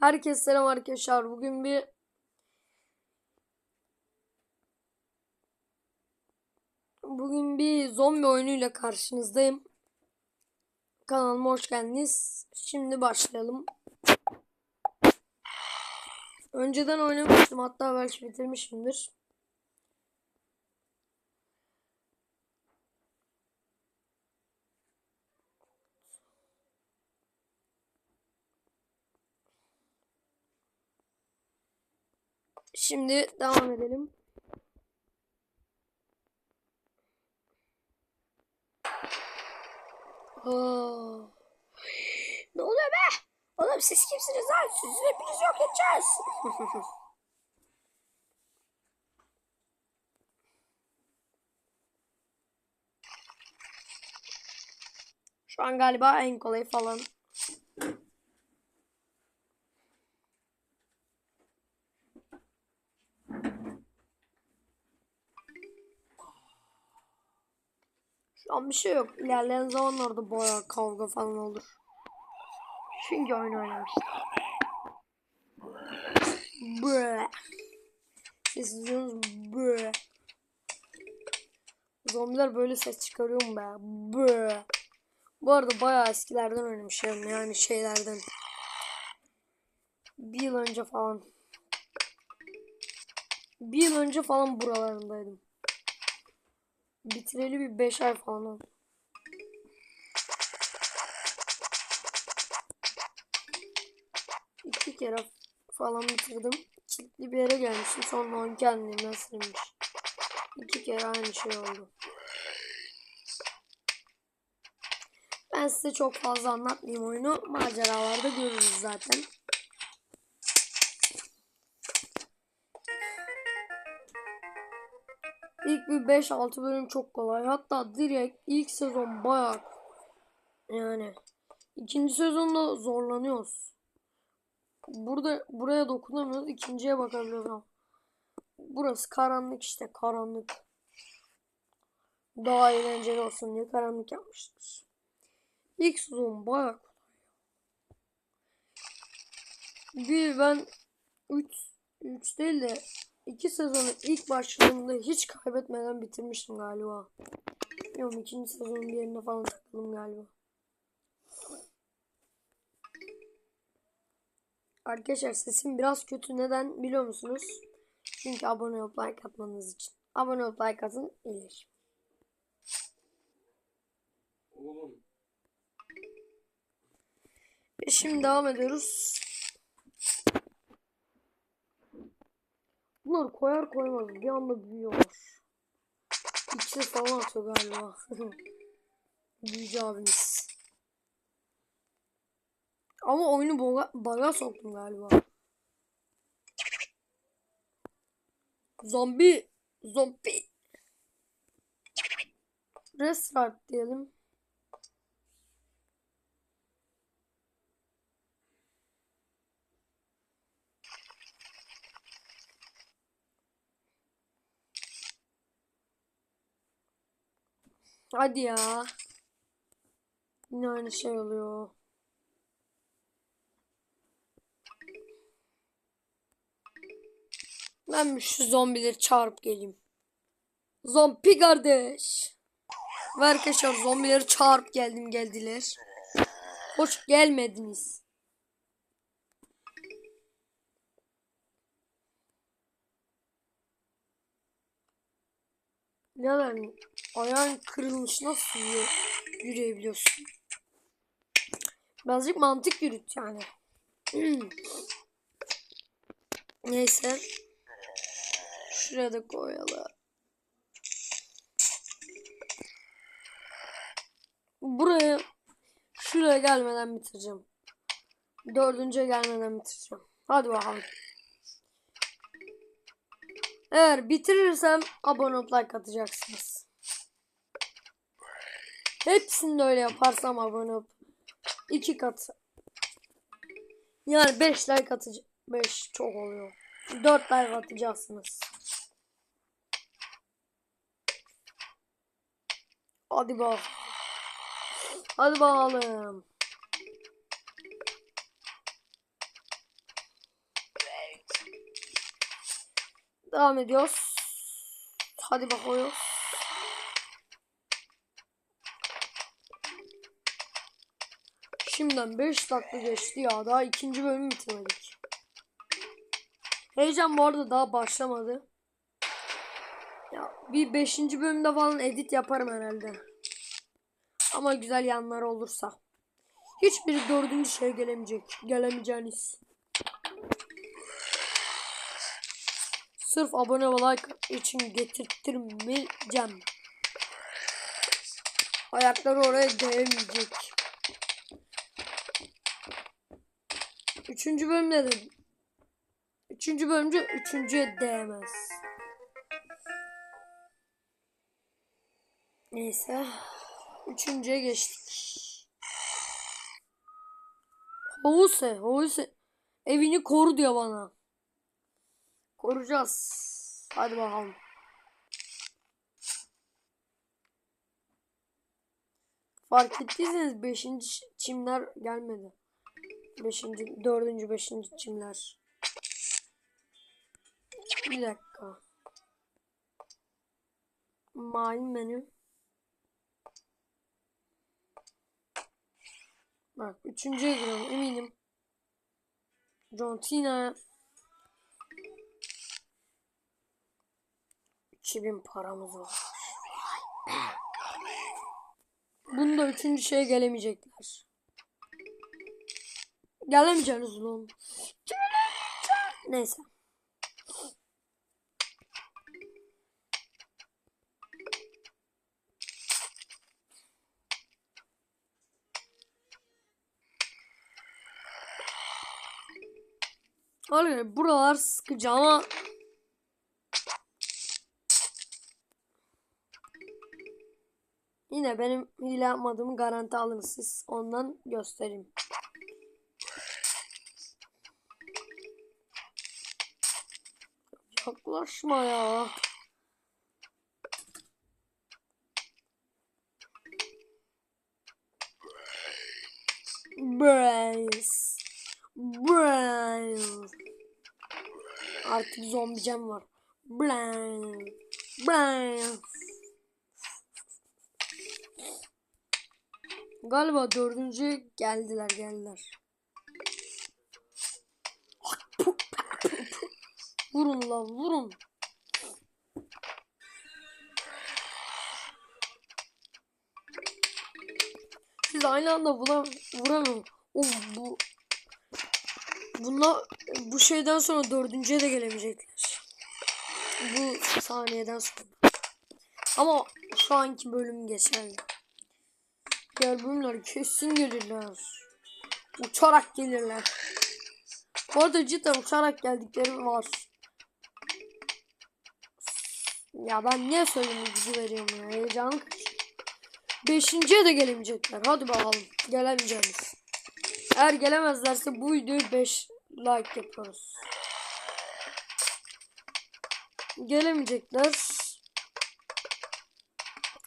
Herkese selam arkadaşlar. Bugün bir Bugün bir zombi oyunuyla karşınızdayım. Kanalıma hoş geldiniz. Şimdi başlayalım. Önceden oynamıştım. Hatta belki bitirmişimdir. Şimdi devam edelim. Aa. Ne oluyor be? Oğlum siz kimsiniz lan? Sizi hepiniz yok edeceğiz. Şu an galiba en kolay falan. An bir şey yok. İlerleyen zamanlarda bayağı kavga falan olur. Çünkü oyun oynamıştım. Bre. Siz duyuyorsunuz bre. Zombiler böyle ses çıkarıyor mu be? Bre. Bu arada bayağı eskilerden oynamışım yani şeylerden. Bir yıl önce falan. Bir yıl önce falan buralarındaydım. Bitireli bir 5 ay falan oldu. İki kere falan bitirdim. Kilitli bir yere gelmişim. Sonra on kendiliğinden silinmiş. İki kere aynı şey oldu. Ben size çok fazla anlatmayayım oyunu. Maceralarda görürüz zaten. İlk bir 5-6 bölüm çok kolay. Hatta direkt ilk sezon bayağı yani ikinci sezonda zorlanıyoruz. Burada buraya dokunamıyoruz. ikinciye bakabiliyoruz. Burası karanlık işte karanlık. Daha eğlenceli olsun diye karanlık yapmışlar. İlk sezon bayağı kolay. Bir ben 3 3 değil de İki sezonu ilk başladığımda hiç kaybetmeden bitirmiştim galiba. Bilmiyorum ikinci sezonun bir yerine falan takıldım galiba. Arkadaşlar sesim biraz kötü. Neden biliyor musunuz? Çünkü abone olup like atmanız için. Abone olup like atın iyileşim. Oğlum. Şimdi devam ediyoruz. Bunlar koyar koymaz bir anda büyüyorlar. İkisi falan atıyor galiba. Büyücü abimiz. Ama oyunu baga, baga soktum galiba. Zombi. Zombi. Restart diyelim. Hadi ya. Yine aynı şey oluyor. Ben bir şu zombileri çağırıp geleyim. Zombi kardeş. Ve arkadaşlar zombileri çağırıp geldim geldiler. Hoş gelmediniz. Yani ayağın kırılmış nasıl yürü- yürüyebiliyorsun? Birazcık mantık yürüt yani. Neyse. Şuraya da koyalım. Buraya şuraya gelmeden bitireceğim. Dördüncüye gelmeden bitireceğim. Hadi bakalım. Eğer bitirirsem abone olup like atacaksınız. Hepsini de öyle yaparsam abone ol. İki kat. Yani 5 like atacağım. 5 çok oluyor. 4 like atacaksınız. Hadi bak. Hadi bakalım. Devam ediyoruz. Hadi bakıyoruz. Şimdiden 5 dakika geçti ya. Daha ikinci bölümü bitirmedik. Heyecan bu arada daha başlamadı. Ya bir 5. bölümde falan edit yaparım herhalde. Ama güzel yanları olursa. Hiçbir dördüncü şey gelemeyecek. Gelemeyeceğiniz. Sırf abone ve like için getirttirmeyeceğim. Ayakları oraya değmeyecek. Üçüncü bölümde de Üçüncü bölümde üçüncüye değmez. Neyse. Üçüncüye geçtik. House, House evini koru diyor bana. Koruyacağız. Hadi bakalım. Fark ettiyseniz 5. çimler gelmedi. 5. 4. 5. çimler. Bir dakika. Main menü. Bak üçüncüye giriyorum eminim. John Cena. 2000 paramız var. Bunda üçüncü şeye gelemeyecekler. Gelemeyeceğiniz lan. Neyse. Arkadaşlar buralar sıkıcı ama Yine benim hile yapmadığımı garanti alın siz. Ondan göstereyim. Yaklaşma ya. Brains. Brains. Artık zombicem var. Brains. Brains. Galiba dördüncü geldiler geldiler. Vurun lan vurun. Siz aynı anda vura, vuramıyorum. O bu Bunlar bu şeyden sonra dördüncüye de gelemeyecekler. Bu saniyeden sonra. Ama şu anki bölüm geçerli. Diğer bölümler kesin gelirler. Uçarak gelirler. Bu arada cidden uçarak geldikleri var. Ya ben niye söyleyeyim gücü veriyorum ya. Heyecanım. Beşinciye de gelemeyecekler. Hadi bakalım. Gelemeyeceğiz. Eğer gelemezlerse bu videoyu 5 like yapıyoruz. Gelemeyecekler.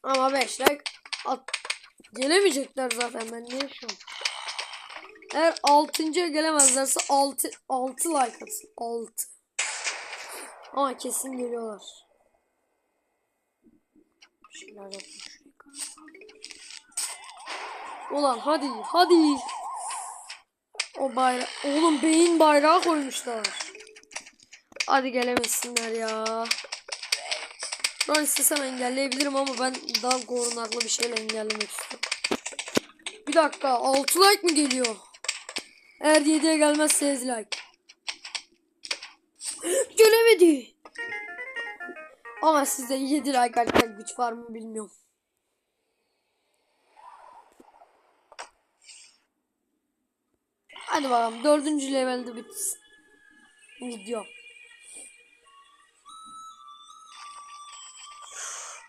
Ama 5 like at. Gelemeyecekler zaten ben ne yaşıyorum. Eğer 6.ya gelemezlerse 6 6 like atsın. 6. Ama kesin geliyorlar. Şeyler yapmış. Ulan hadi hadi. O bayrak. Oğlum beyin bayrağı koymuşlar. Hadi gelemesinler ya. Şu an istesem engelleyebilirim ama ben daha korunaklı bir şeyle engellemek istiyorum. Bir dakika 6 like mi geliyor? Eğer 7'ye gelmezse 7 like. Gelemedi. Ama sizde 7 like güç var mı bilmiyorum. Hadi bakalım dördüncü levelde bitsin. Video.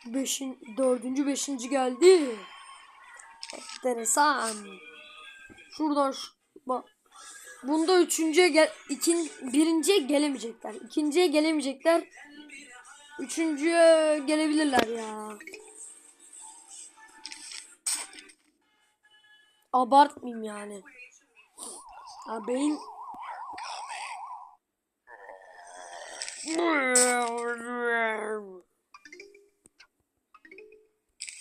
Beşin, dördüncü beşinci geldi. Enteresan. Şuradan şu, bak. Bunda üçüncüye gel, ikin, birinciye gelemeyecekler. İkinciye gelemeyecekler. Üçüncüye gelebilirler ya. Abartmayayım yani. Ha beyin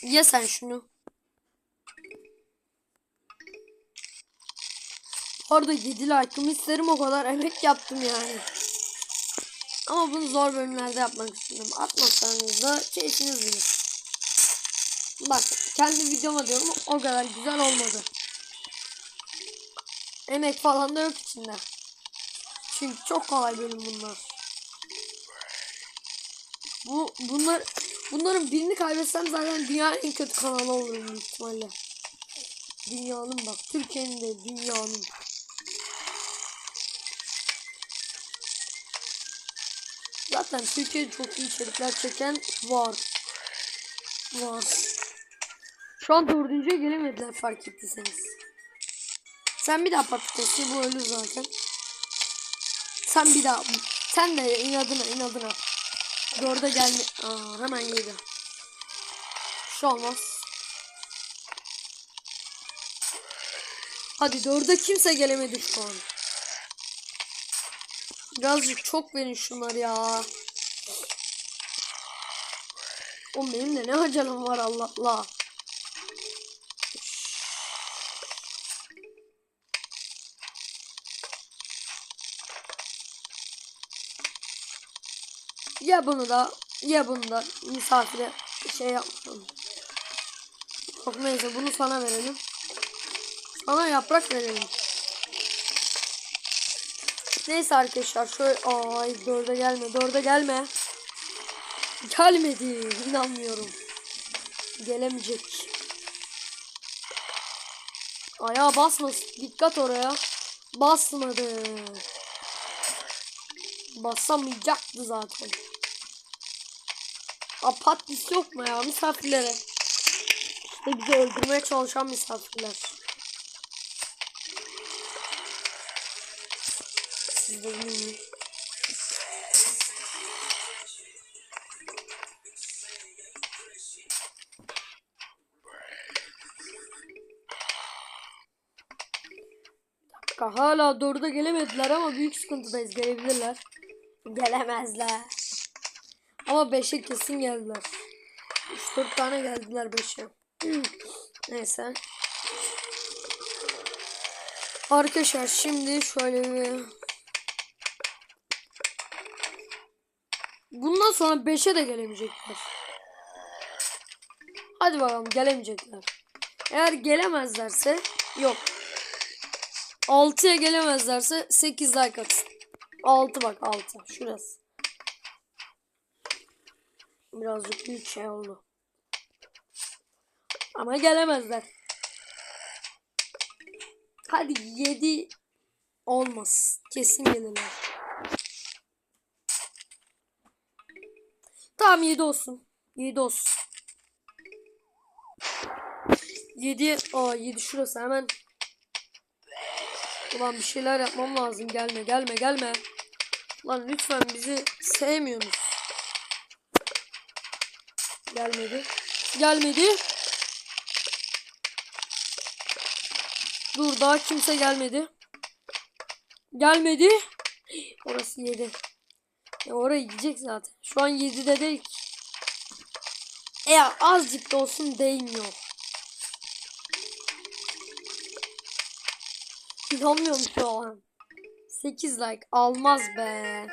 Ye sen şunu. Orada 7 like'ımı isterim o kadar emek yaptım yani. Ama bunu zor bölümlerde yapmak istedim. Atmasanız da keyfiniz bilir. Bak kendi videoma diyorum o kadar güzel olmadı. Emek falan da yok içinde. Çünkü çok kolay bölüm bunlar. Bu bunlar bunların birini kaybetsem zaten dünyanın en kötü kanalı olurum büyük ihtimalle. Dünyanın bak Türkiye'nin de dünyanın. Zaten Türkiye'de çok iyi içerikler çeken var. Var. Şu an dördüncüye gelemediler fark ettiyseniz. Sen bir daha patatesi bu ölür zaten. Sen bir daha. Sen de inadına inadına. Dörde gelme. Aa, hemen yedi. Şu olmaz. Hadi dörde kimse gelemedi şu an. Birazcık çok verin şunları ya. O benim de ne acelem var Allah Allah. Ya bunu da ya bunu da misafire şey yapmayalım. Yok neyse bunu sana verelim. Sana yaprak verelim. Neyse arkadaşlar şöyle ay dörde gelme dörde gelme. Gelmedi inanmıyorum. Gelemeyecek. Ayağa basmasın. Dikkat oraya. Basmadı. Basamayacaktı zaten. Apatlis yok mu ya misafirlere? İşte bizi öldürmeye çalışan misafirler. Bilmiyorum. dakika hala dörde gelemediler ama büyük sıkıntıdayız gelebilirler. Gelemezler. Ama 5'e kesin geldiler. 3-4 tane geldiler 5'e. Neyse. Arkadaşlar şimdi şöyle bir Bundan sonra 5'e de gelemeyecekler. Hadi bakalım gelemeyecekler. Eğer gelemezlerse yok. 6'ya gelemezlerse 8 like atsın. 6 bak 6 şurası. Birazcık büyük şey oldu. Ama gelemezler. Hadi 7 olmaz. Kesin gelirler. Tamam 7 olsun. 7 olsun. 7 aa 7 şurası hemen. Ulan bir şeyler yapmam lazım. Gelme gelme gelme. Lan lütfen bizi sevmiyorsunuz. Gelmedi. Gelmedi. Dur daha kimse gelmedi. Gelmedi. Orası 7. Ya orayı yiyecek zaten. Şu an 7'de değil ki. Eğer azıcık da olsun değmiyor. İnanmıyorum şu an. 8 like almaz be.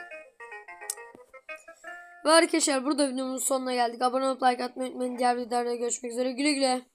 Ve arkadaşlar burada videomuzun sonuna geldik. Abone olup like atmayı unutmayın. Diğer videolarda görüşmek üzere. Güle güle.